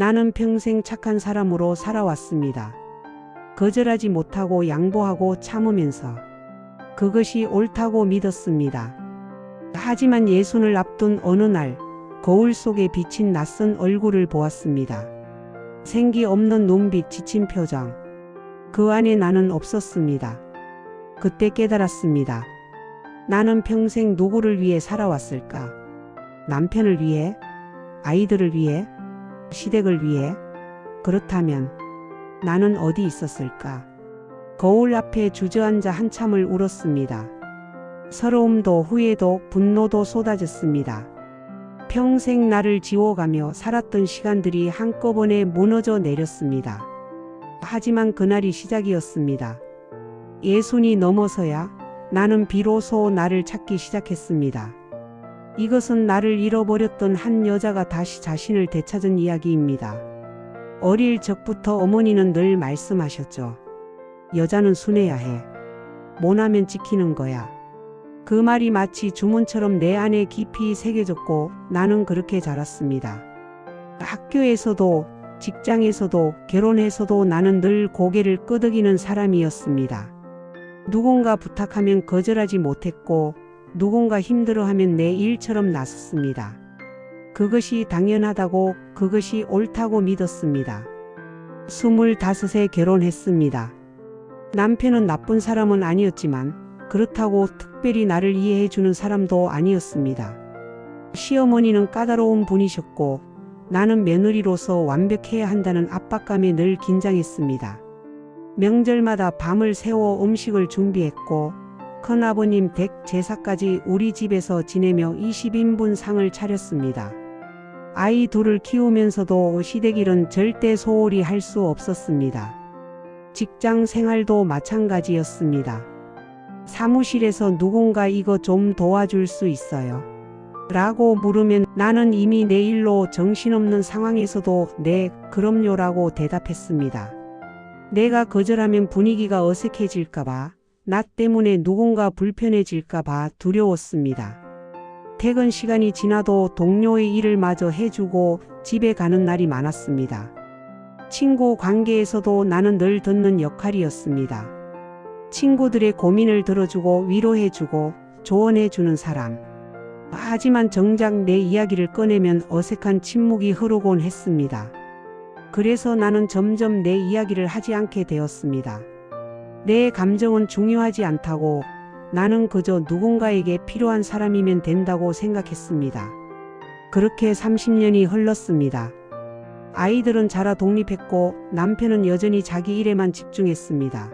나는 평생 착한 사람으로 살아왔습니다. 거절하지 못하고 양보하고 참으면서 그것이 옳다고 믿었습니다. 하지만 예순을 앞둔 어느 날 거울 속에 비친 낯선 얼굴을 보았습니다. 생기 없는 눈빛 지친 표정. 그 안에 나는 없었습니다. 그때 깨달았습니다. 나는 평생 누구를 위해 살아왔을까? 남편을 위해? 아이들을 위해? 시댁을 위해? 그렇다면 나는 어디 있었을까? 거울 앞에 주저앉아 한참을 울었습니다. 서러움도 후회도 분노도 쏟아졌습니다. 평생 나를 지워가며 살았던 시간들이 한꺼번에 무너져 내렸습니다. 하지만 그날이 시작이었습니다. 예순이 넘어서야 나는 비로소 나를 찾기 시작했습니다. 이것은 나를 잃어버렸던 한 여자가 다시 자신을 되찾은 이야기입니다. 어릴 적부터 어머니는 늘 말씀하셨죠. 여자는 순해야 해. 못하면 찍히는 거야. 그 말이 마치 주문처럼 내 안에 깊이 새겨졌고 나는 그렇게 자랐습니다. 학교에서도 직장에서도 결혼해서도 나는 늘 고개를 끄덕이는 사람이었습니다. 누군가 부탁하면 거절하지 못했고 누군가 힘들어하면 내 일처럼 나섰습니다. 그것이 당연하다고 그것이 옳다고 믿었습니다. 25세 결혼했습니다. 남편은 나쁜 사람은 아니었지만 그렇다고 특별히 나를 이해해 주는 사람도 아니었습니다. 시어머니는 까다로운 분이셨고 나는 며느리로서 완벽해야 한다는 압박감에 늘 긴장했습니다. 명절마다 밤을 새워 음식을 준비했고 큰아버님 댁 제사까지 우리 집에서 지내며 20인분 상을 차렸습니다. 아이 둘을 키우면서도 시댁 일은 절대 소홀히 할 수 없었습니다. 직장 생활도 마찬가지였습니다. 사무실에서 누군가 이거 좀 도와줄 수 있어요. 라고 물으면 나는 이미 내 일로 정신없는 상황에서도 네, 그럼요 라고 대답했습니다. 내가 거절하면 분위기가 어색해질까봐, 나 때문에 누군가 불편해질까봐 두려웠습니다. 퇴근 시간이 지나도 동료의 일을 마저 해주고 집에 가는 날이 많았습니다. 친구 관계에서도 나는 늘 듣는 역할이었습니다. 친구들의 고민을 들어주고 위로해주고 조언해주는 사람. 하지만 정작 내 이야기를 꺼내면 어색한 침묵이 흐르곤 했습니다. 그래서 나는 점점 내 이야기를 하지 않게 되었습니다. 내 감정은 중요하지 않다고 나는 그저 누군가에게 필요한 사람이면 된다고 생각했습니다. 그렇게 30년이 흘렀습니다. 아이들은 자라 독립했고 남편은 여전히 자기 일에만 집중했습니다.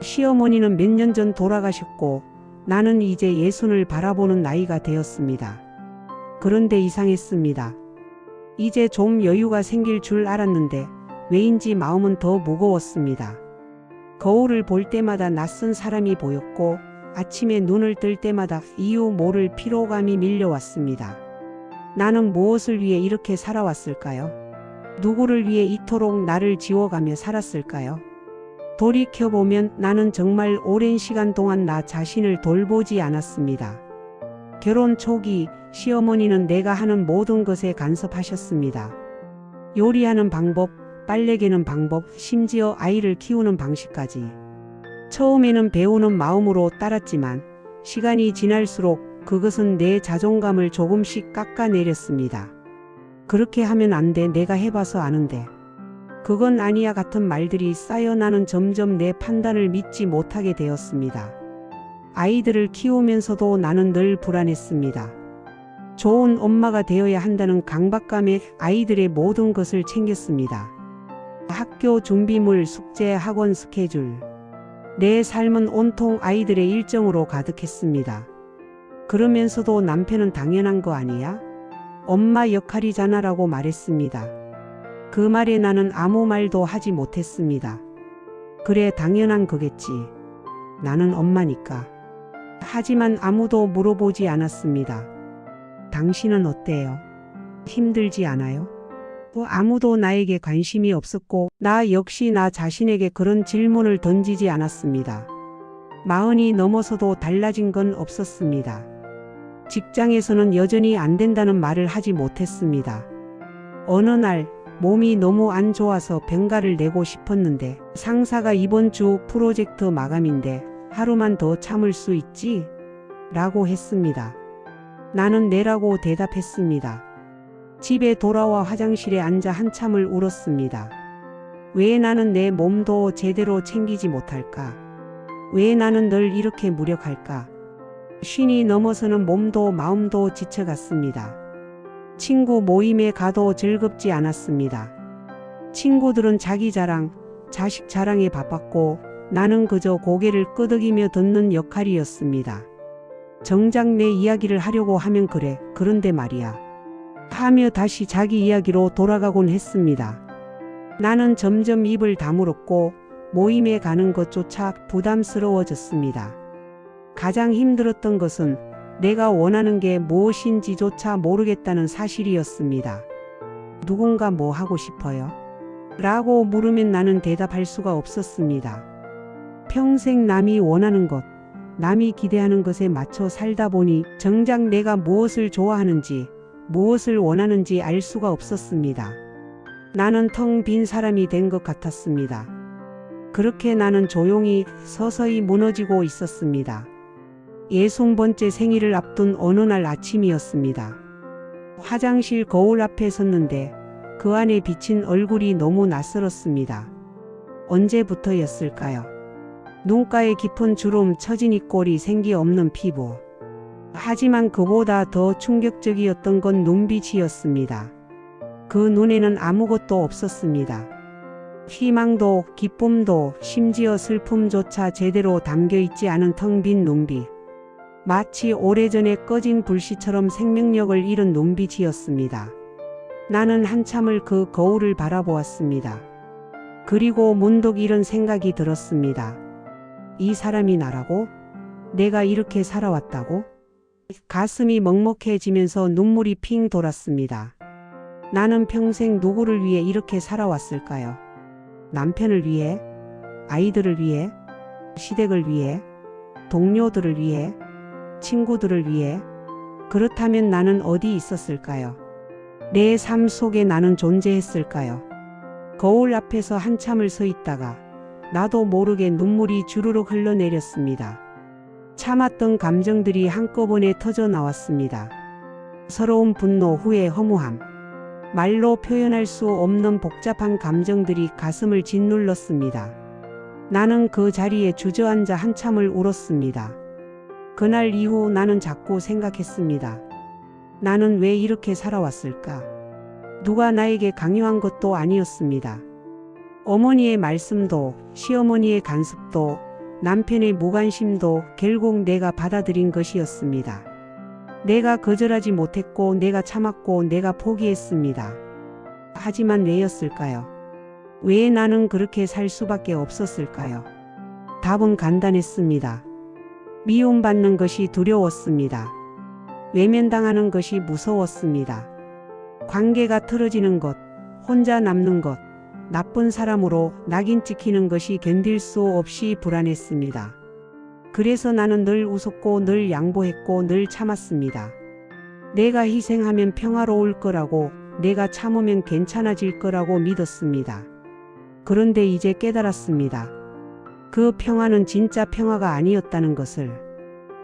시어머니는 몇 년 전 돌아가셨고 나는 이제 예순을 바라보는 나이가 되었습니다. 그런데 이상했습니다. 이제 좀 여유가 생길 줄 알았는데 왜인지 마음은 더 무거웠습니다. 거울을 볼 때마다 낯선 사람이 보였고 아침에 눈을 뜰 때마다 이유 모를 피로감이 밀려왔습니다. 나는 무엇을 위해 이렇게 살아왔을까요? 누구를 위해 이토록 나를 지워가며 살았을까요? 돌이켜보면 나는 정말 오랜 시간 동안 나 자신을 돌보지 않았습니다. 결혼 초기 시어머니는 내가 하는 모든 것에 간섭하셨습니다. 요리하는 방법, 빨래 개는 방법, 심지어 아이를 키우는 방식까지. 처음에는 배우는 마음으로 따랐지만 시간이 지날수록 그것은 내 자존감을 조금씩 깎아내렸습니다. 그렇게 하면 안 돼. 내가 해봐서 아는데. 그건 아니야 같은 말들이 쌓여 나는 점점 내 판단을 믿지 못하게 되었습니다. 아이들을 키우면서도 나는 늘 불안했습니다. 좋은 엄마가 되어야 한다는 강박감에 아이들의 모든 것을 챙겼습니다. 학교 준비물, 숙제, 학원 스케줄. 내 삶은 온통 아이들의 일정으로 가득했습니다. 그러면서도 남편은 당연한 거 아니야? 엄마 역할이잖아 라고 말했습니다. 그 말에 나는 아무 말도 하지 못했습니다. 그래, 당연한 거겠지. 나는 엄마니까. 하지만 아무도 물어보지 않았습니다. 당신은 어때요? 힘들지 않아요? 또 아무도 나에게 관심이 없었고, 나 역시 나 자신에게 그런 질문을 던지지 않았습니다. 마흔이 넘어서도 달라진 건 없었습니다. 직장에서는 여전히 안 된다는 말을 하지 못했습니다. 어느 날 몸이 너무 안 좋아서 병가를 내고 싶었는데 상사가 이번 주 프로젝트 마감인데 하루만 더 참을 수 있지? 라고 했습니다. 나는 내라고 대답했습니다. 집에 돌아와 화장실에 앉아 한참을 울었습니다. 왜 나는 내 몸도 제대로 챙기지 못할까? 왜 나는 늘 이렇게 무력할까? 쉰이 넘어서는 몸도 마음도 지쳐갔습니다. 친구 모임에 가도 즐겁지 않았습니다. 친구들은 자기 자랑, 자식 자랑에 바빴고 나는 그저 고개를 끄덕이며 듣는 역할이었습니다. 정작 내 이야기를 하려고 하면 그래, 그런데 말이야. 하며 다시 자기 이야기로 돌아가곤 했습니다. 나는 점점 입을 다물었고 모임에 가는 것조차 부담스러워졌습니다. 가장 힘들었던 것은 내가 원하는 게 무엇인지조차 모르겠다는 사실이었습니다. 누군가 뭐 하고 싶어요? 라고 물으면 나는 대답할 수가 없었습니다. 평생 남이 원하는 것, 남이 기대하는 것에 맞춰 살다 보니 정작 내가 무엇을 좋아하는지, 무엇을 원하는지 알 수가 없었습니다. 나는 텅 빈 사람이 된 것 같았습니다. 그렇게 나는 조용히 서서히 무너지고 있었습니다. 예순 번째 생일을 앞둔 어느 날 아침이었습니다. 화장실 거울 앞에 섰는데 그 안에 비친 얼굴이 너무 낯설었습니다. 언제부터였을까요? 눈가에 깊은 주름 처진 입꼬리 생기 없는 피부. 하지만 그보다 더 충격적이었던 건 눈빛이었습니다. 그 눈에는 아무것도 없었습니다. 희망도 기쁨도 심지어 슬픔조차 제대로 담겨 있지 않은 텅 빈 눈빛. 마치 오래전에 꺼진 불씨처럼 생명력을 잃은 눈빛이었습니다. 나는 한참을 그 거울을 바라보았습니다. 그리고 문득 이런 생각이 들었습니다. 이 사람이 나라고? 내가 이렇게 살아왔다고? 가슴이 먹먹해지면서 눈물이 핑 돌았습니다. 나는 평생 누구를 위해 이렇게 살아왔을까요? 남편을 위해? 아이들을 위해? 시댁을 위해? 동료들을 위해? 친구들을 위해? 그렇다면 나는 어디 있었을까요? 내 삶 속에 나는 존재했을까요? 거울 앞에서 한참을 서 있다가 나도 모르게 눈물이 주르륵 흘러내렸습니다. 참았던 감정들이 한꺼번에 터져 나왔습니다. 서러운 분노, 후회, 허무함. 말로 표현할 수 없는 복잡한 감정들이 가슴을 짓눌렀습니다. 나는 그 자리에 주저앉아 한참을 울었습니다. 그날 이후 나는 자꾸 생각했습니다. 나는 왜 이렇게 살아왔을까? 누가 나에게 강요한 것도 아니었습니다. 어머니의 말씀도, 시어머니의 간섭도, 남편의 무관심도 결국 내가 받아들인 것이었습니다. 내가 거절하지 못했고, 내가 참았고, 내가 포기했습니다. 하지만 왜였을까요? 왜 나는 그렇게 살 수밖에 없었을까요? 답은 간단했습니다. 미움받는 것이 두려웠습니다. 외면당하는 것이 무서웠습니다. 관계가 틀어지는 것, 혼자 남는 것, 나쁜 사람으로 낙인 찍히는 것이 견딜 수 없이 불안했습니다. 그래서 나는 늘 웃었고 늘 양보했고 늘 참았습니다. 내가 희생하면 평화로울 거라고 내가 참으면 괜찮아질 거라고 믿었습니다. 그런데 이제 깨달았습니다. 그 평화는 진짜 평화가 아니었다는 것을.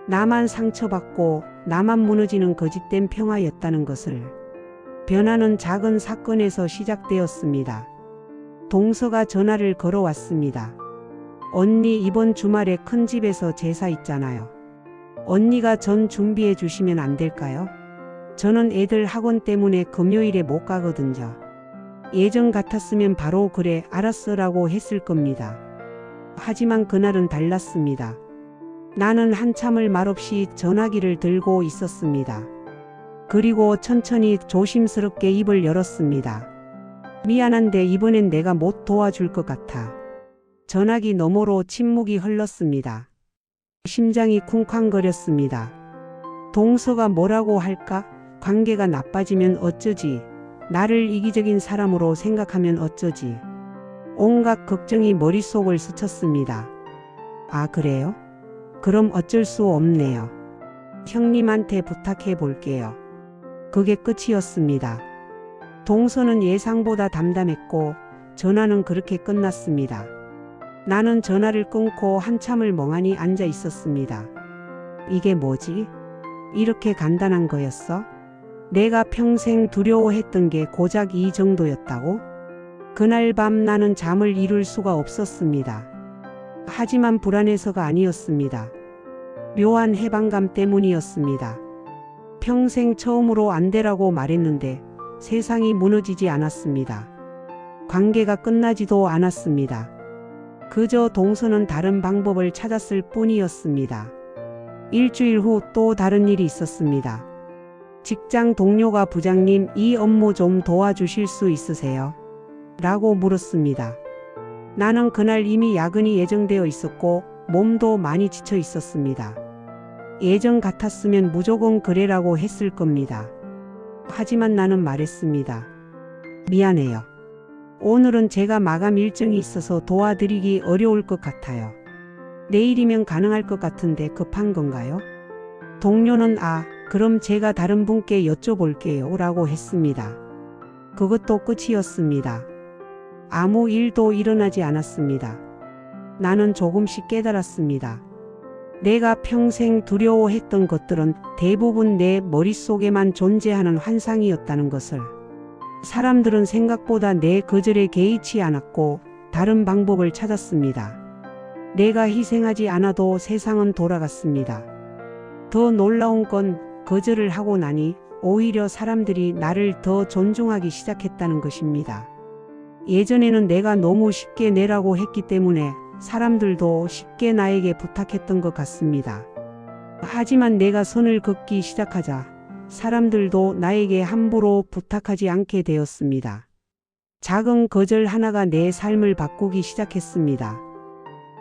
나만 상처받고 나만 무너지는 거짓된 평화였다는 것을. 변화는 작은 사건에서 시작되었습니다. 동서가 전화를 걸어왔습니다. 언니 이번 주말에 큰 집에서 제사 있잖아요. 언니가 전 준비해 주시면 안 될까요? 저는 애들 학원 때문에 금요일에 못 가거든요. 예전 같았으면 바로 그래 알았어라고 했을 겁니다. 하지만 그날은 달랐습니다. 나는 한참을 말없이 전화기를 들고 있었습니다. 그리고 천천히 조심스럽게 입을 열었습니다. 미안한데 이번엔 내가 못 도와줄 것 같아. 전화기 너머로 침묵이 흘렀습니다. 심장이 쿵쾅거렸습니다. 동서가 뭐라고 할까? 관계가 나빠지면 어쩌지? 나를 이기적인 사람으로 생각하면 어쩌지? 온갖 걱정이 머릿속을 스쳤습니다. 아, 그래요? 그럼 어쩔 수 없네요. 형님한테 부탁해 볼게요. 그게 끝이었습니다. 동서는 예상보다 담담했고 전화는 그렇게 끝났습니다. 나는 전화를 끊고 한참을 멍하니 앉아 있었습니다. 이게 뭐지? 이렇게 간단한 거였어? 내가 평생 두려워했던 게 고작 이 정도였다고? 그날 밤 나는 잠을 이룰 수가 없었습니다. 하지만 불안해서가 아니었습니다. 묘한 해방감 때문이었습니다. 평생 처음으로 안 되라고 말했는데 세상이 무너지지 않았습니다. 관계가 끝나지도 않았습니다. 그저 동서는 다른 방법을 찾았을 뿐이었습니다. 일주일 후 또 다른 일이 있었습니다. 직장 동료가 부장님 이 업무 좀 도와주실 수 있으세요? 라고 물었습니다. 나는 그날 이미 야근이 예정되어 있었고 몸도 많이 지쳐 있었습니다. 예전 같았으면 무조건 그래라고 했을 겁니다. 하지만 나는 말했습니다. 미안해요. 오늘은 제가 마감 일정이 있어서 도와드리기 어려울 것 같아요. 내일이면 가능할 것 같은데 급한 건가요? 동료는 아, 그럼 제가 다른 분께 여쭤볼게요. 라고 했습니다. 그것도 끝이었습니다. 아무 일도 일어나지 않았습니다. 나는 조금씩 깨달았습니다. 내가 평생 두려워했던 것들은 대부분 내 머릿속에만 존재하는 환상이었다는 것을. 사람들은 생각보다 내 거절에 개의치 않았고 다른 방법을 찾았습니다. 내가 희생하지 않아도 세상은 돌아갔습니다. 더 놀라운 건 거절을 하고 나니 오히려 사람들이 나를 더 존중하기 시작했다는 것입니다. 예전에는 내가 너무 쉽게 내라고 했기 때문에 사람들도 쉽게 나에게 부탁했던 것 같습니다. 하지만 내가 선을 긋기 시작하자 사람들도 나에게 함부로 부탁하지 않게 되었습니다. 작은 거절 하나가 내 삶을 바꾸기 시작했습니다.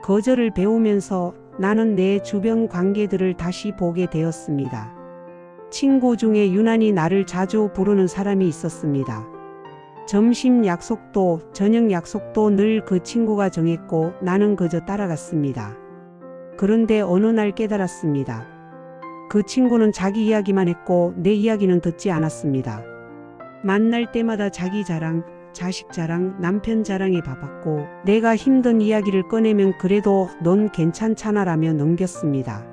거절을 배우면서 나는 내 주변 관계들을 다시 보게 되었습니다. 친구 중에 유난히 나를 자주 부르는 사람이 있었습니다. 점심 약속도 저녁 약속도 늘 그 친구가 정했고 나는 그저 따라갔습니다. 그런데 어느 날 깨달았습니다. 그 친구는 자기 이야기만 했고 내 이야기는 듣지 않았습니다. 만날 때마다 자기 자랑, 자식 자랑, 남편 자랑에 바빴고 내가 힘든 이야기를 꺼내면 그래도 넌 괜찮잖아 라며 넘겼습니다.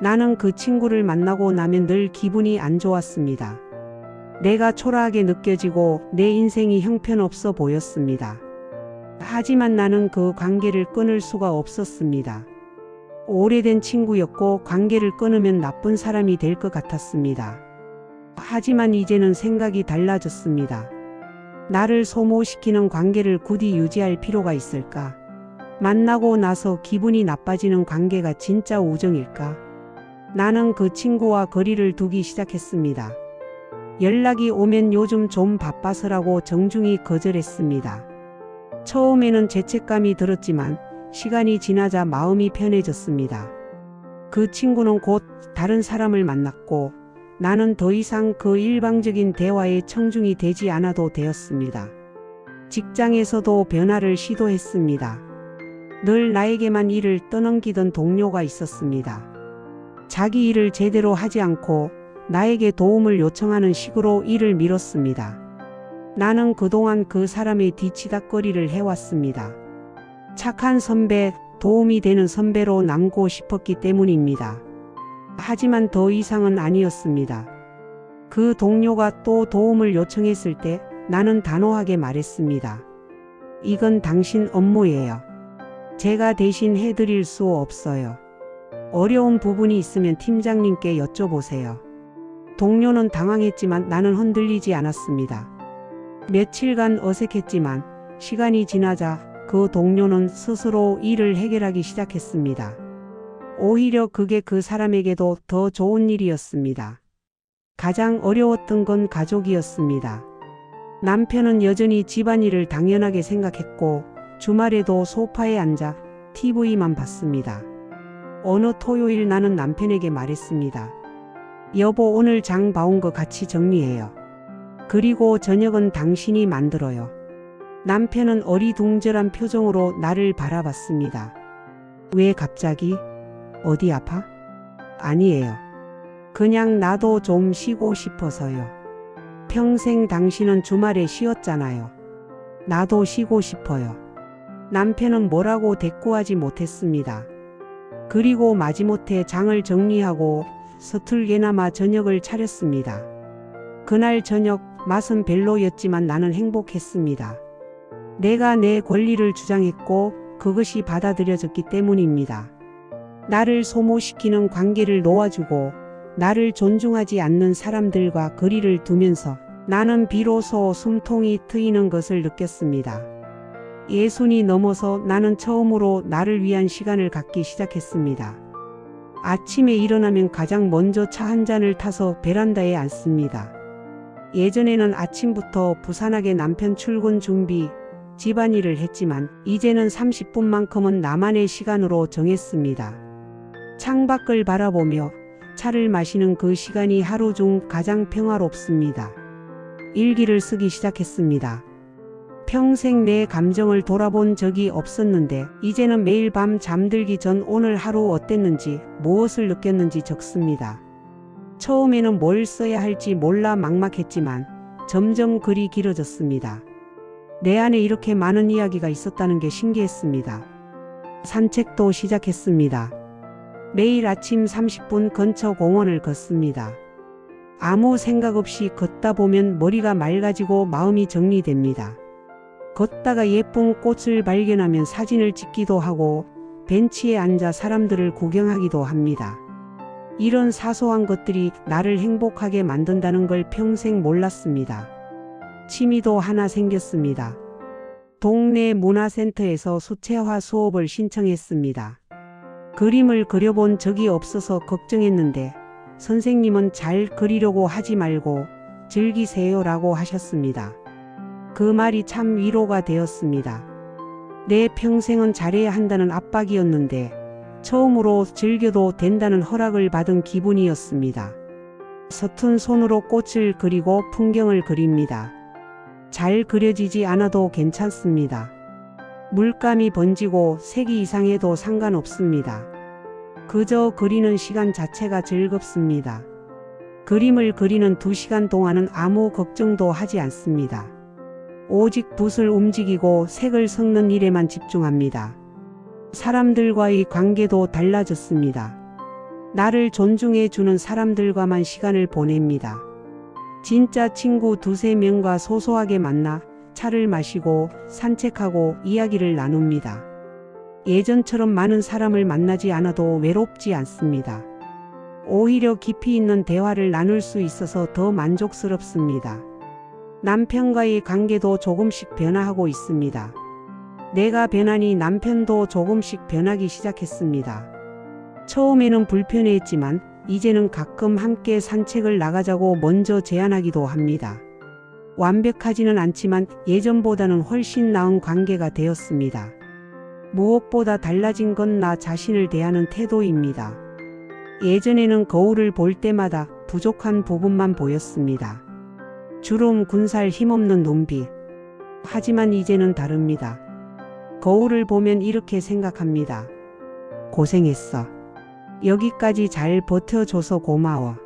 나는 그 친구를 만나고 나면 늘 기분이 안 좋았습니다. 내가 초라하게 느껴지고 내 인생이 형편없어 보였습니다. 하지만 나는 그 관계를 끊을 수가 없었습니다. 오래된 친구였고 관계를 끊으면 나쁜 사람이 될 것 같았습니다. 하지만 이제는 생각이 달라졌습니다. 나를 소모시키는 관계를 굳이 유지할 필요가 있을까? 만나고 나서 기분이 나빠지는 관계가 진짜 우정일까? 나는 그 친구와 거리를 두기 시작했습니다. 연락이 오면 요즘 좀 바빠서라고 정중히 거절했습니다. 처음에는 죄책감이 들었지만 시간이 지나자 마음이 편해졌습니다. 그 친구는 곧 다른 사람을 만났고 나는 더 이상 그 일방적인 대화에 청중이 되지 않아도 되었습니다. 직장에서도 변화를 시도했습니다. 늘 나에게만 일을 떠넘기던 동료가 있었습니다. 자기 일을 제대로 하지 않고 나에게 도움을 요청하는 식으로 일을 미뤘습니다. 나는 그동안 그 사람의 뒤치다거리를 해왔습니다. 착한 선배, 도움이 되는 선배로 남고 싶었기 때문입니다. 하지만 더 이상은 아니었습니다. 그 동료가 또 도움을 요청했을 때 나는 단호하게 말했습니다. 이건 당신 업무예요. 제가 대신 해드릴 수 없어요. 어려운 부분이 있으면 팀장님께 여쭤보세요. 동료는 당황했지만 나는 흔들리지 않았습니다. 며칠간 어색했지만 시간이 지나자 그 동료는 스스로 일을 해결하기 시작했습니다. 오히려 그게 그 사람에게도 더 좋은 일이었습니다. 가장 어려웠던 건 가족이었습니다. 남편은 여전히 집안일을 당연하게 생각했고 주말에도 소파에 앉아 TV만 봤습니다. 어느 토요일 나는 남편에게 말했습니다. 여보 오늘 장 봐온 거 같이 정리해요. 그리고 저녁은 당신이 만들어요. 남편은 어리둥절한 표정으로 나를 바라봤습니다. 왜 갑자기? 어디 아파? 아니에요. 그냥 나도 좀 쉬고 싶어서요. 평생 당신은 주말에 쉬었잖아요. 나도 쉬고 싶어요. 남편은 뭐라고 대꾸하지 못했습니다. 그리고 마지못해 장을 정리하고 서툴게나마 저녁을 차렸습니다. 그날 저녁 맛은 별로였지만 나는 행복했습니다. 내가 내 권리를 주장했고 그것이 받아들여졌기 때문입니다. 나를 소모시키는 관계를 놓아주고 나를 존중하지 않는 사람들과 거리를 두면서 나는 비로소 숨통이 트이는 것을 느꼈습니다. 예순이 넘어서 나는 처음으로 나를 위한 시간을 갖기 시작했습니다. 아침에 일어나면 가장 먼저 차 한 잔을 타서 베란다에 앉습니다. 예전에는 아침부터 부산하게 남편 출근 준비, 집안일을 했지만 이제는 30분만큼은 나만의 시간으로 정했습니다. 창밖을 바라보며 차를 마시는 그 시간이 하루 중 가장 평화롭습니다. 일기를 쓰기 시작했습니다. 평생 내 감정을 돌아본 적이 없었는데 이제는 매일 밤 잠들기 전 오늘 하루 어땠는지 무엇을 느꼈는지 적습니다. 처음에는 뭘 써야 할지 몰라 막막했지만 점점 글이 길어졌습니다. 내 안에 이렇게 많은 이야기가 있었다는 게 신기했습니다. 산책도 시작했습니다. 매일 아침 30분 근처 공원을 걷습니다. 아무 생각 없이 걷다 보면 머리가 맑아지고 마음이 정리됩니다. 걷다가 예쁜 꽃을 발견하면 사진을 찍기도 하고 벤치에 앉아 사람들을 구경하기도 합니다. 이런 사소한 것들이 나를 행복하게 만든다는 걸 평생 몰랐습니다. 취미도 하나 생겼습니다. 동네 문화센터에서 수채화 수업을 신청했습니다. 그림을 그려본 적이 없어서 걱정했는데 선생님은 잘 그리려고 하지 말고 즐기세요라고 하셨습니다. 그 말이 참 위로가 되었습니다. 내 평생은 잘해야 한다는 압박이었는데 처음으로 즐겨도 된다는 허락을 받은 기분이었습니다. 서툰 손으로 꽃을 그리고 풍경을 그립니다. 잘 그려지지 않아도 괜찮습니다. 물감이 번지고 색이 이상해도 상관없습니다. 그저 그리는 시간 자체가 즐겁습니다. 그림을 그리는 두 시간 동안은 아무 걱정도 하지 않습니다. 오직 붓을 움직이고 색을 섞는 일에만 집중합니다. 사람들과의 관계도 달라졌습니다. 나를 존중해 주는 사람들과만 시간을 보냅니다. 진짜 친구 두세 명과 소소하게 만나 차를 마시고 산책하고 이야기를 나눕니다. 예전처럼 많은 사람을 만나지 않아도 외롭지 않습니다. 오히려 깊이 있는 대화를 나눌 수 있어서 더 만족스럽습니다. 남편과의 관계도 조금씩 변화하고 있습니다. 내가 변하니 남편도 조금씩 변하기 시작했습니다. 처음에는 불편해했지만 이제는 가끔 함께 산책을 나가자고 먼저 제안하기도 합니다. 완벽하지는 않지만 예전보다는 훨씬 나은 관계가 되었습니다. 무엇보다 달라진 건 나 자신을 대하는 태도입니다. 예전에는 거울을 볼 때마다 부족한 부분만 보였습니다. 주름 군살 힘없는 눈빛. 하지만 이제는 다릅니다. 거울을 보면 이렇게 생각합니다. 고생했어. 여기까지 잘 버텨줘서 고마워.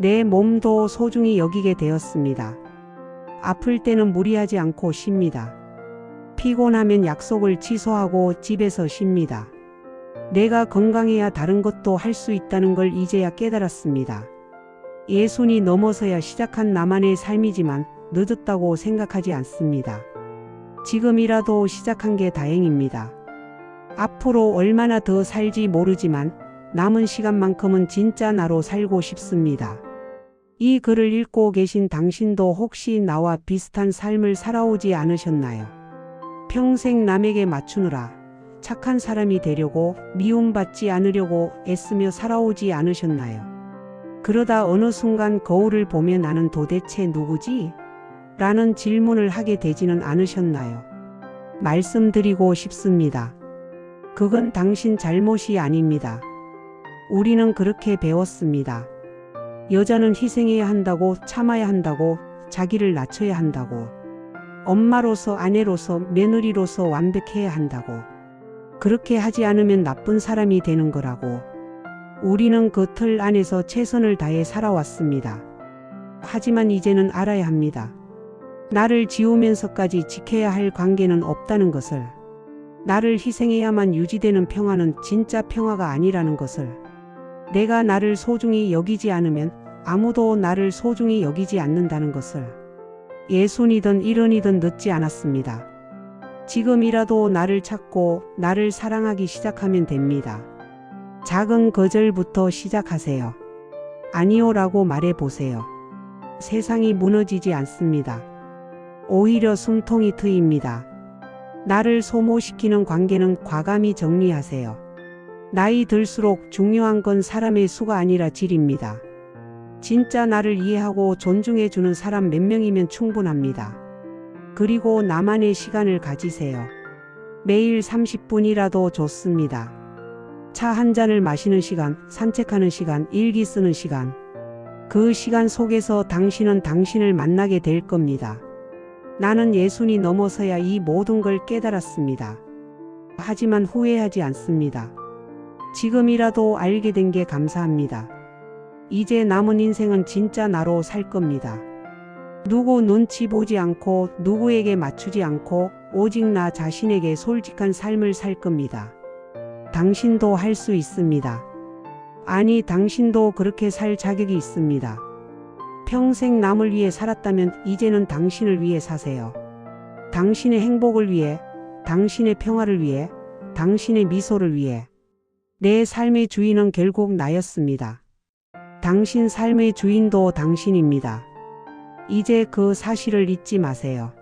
내 몸도 소중히 여기게 되었습니다. 아플 때는 무리하지 않고 쉽니다. 피곤하면 약속을 취소하고 집에서 쉽니다. 내가 건강해야 다른 것도 할 수 있다는 걸 이제야 깨달았습니다. 예순이 넘어서야 시작한 나만의 삶이지만 늦었다고 생각하지 않습니다. 지금이라도 시작한 게 다행입니다. 앞으로 얼마나 더 살지 모르지만 남은 시간만큼은 진짜 나로 살고 싶습니다. 이 글을 읽고 계신 당신도 혹시 나와 비슷한 삶을 살아오지 않으셨나요? 평생 남에게 맞추느라 착한 사람이 되려고 미움받지 않으려고 애쓰며 살아오지 않으셨나요? 그러다 어느 순간 거울을 보며 나는 도대체 누구지? 라는 질문을 하게 되지는 않으셨나요? 말씀드리고 싶습니다. 그건 당신 잘못이 아닙니다. 우리는 그렇게 배웠습니다. 여자는 희생해야 한다고 참아야 한다고 자기를 낮춰야 한다고 엄마로서 아내로서 며느리로서 완벽해야 한다고 그렇게 하지 않으면 나쁜 사람이 되는 거라고 우리는 그 틀 안에서 최선을 다해 살아왔습니다. 하지만 이제는 알아야 합니다. 나를 지우면서까지 지켜야 할 관계는 없다는 것을. 나를 희생해야만 유지되는 평화는 진짜 평화가 아니라는 것을. 내가 나를 소중히 여기지 않으면 아무도 나를 소중히 여기지 않는다는 것을. 예순이든 일흔이든 늦지 않았습니다. 지금이라도 나를 찾고 나를 사랑하기 시작하면 됩니다. 작은 거절부터 시작하세요. 아니오라고 말해 보세요. 세상이 무너지지 않습니다. 오히려 숨통이 트입니다. 나를 소모시키는 관계는 과감히 정리하세요. 나이 들수록 중요한 건 사람의 수가 아니라 질입니다. 진짜 나를 이해하고 존중해주는 사람 몇 명이면 충분합니다. 그리고 나만의 시간을 가지세요. 매일 30분이라도 좋습니다. 차 한 잔을 마시는 시간, 산책하는 시간, 일기 쓰는 시간. 그 시간 속에서 당신은 당신을 만나게 될 겁니다. 나는 예순이 넘어서야 이 모든 걸 깨달았습니다. 하지만 후회하지 않습니다. 지금이라도 알게 된 게 감사합니다. 이제 남은 인생은 진짜 나로 살 겁니다. 누구 눈치 보지 않고 누구에게 맞추지 않고 오직 나 자신에게 솔직한 삶을 살 겁니다. 당신도 할 수 있습니다. 아니, 당신도 그렇게 살 자격이 있습니다. 평생 남을 위해 살았다면 이제는 당신을 위해 사세요. 당신의 행복을 위해, 당신의 평화를 위해, 당신의 미소를 위해. 내 삶의 주인은 결국 나였습니다. 당신 삶의 주인도 당신입니다. 이제 그 사실을 잊지 마세요.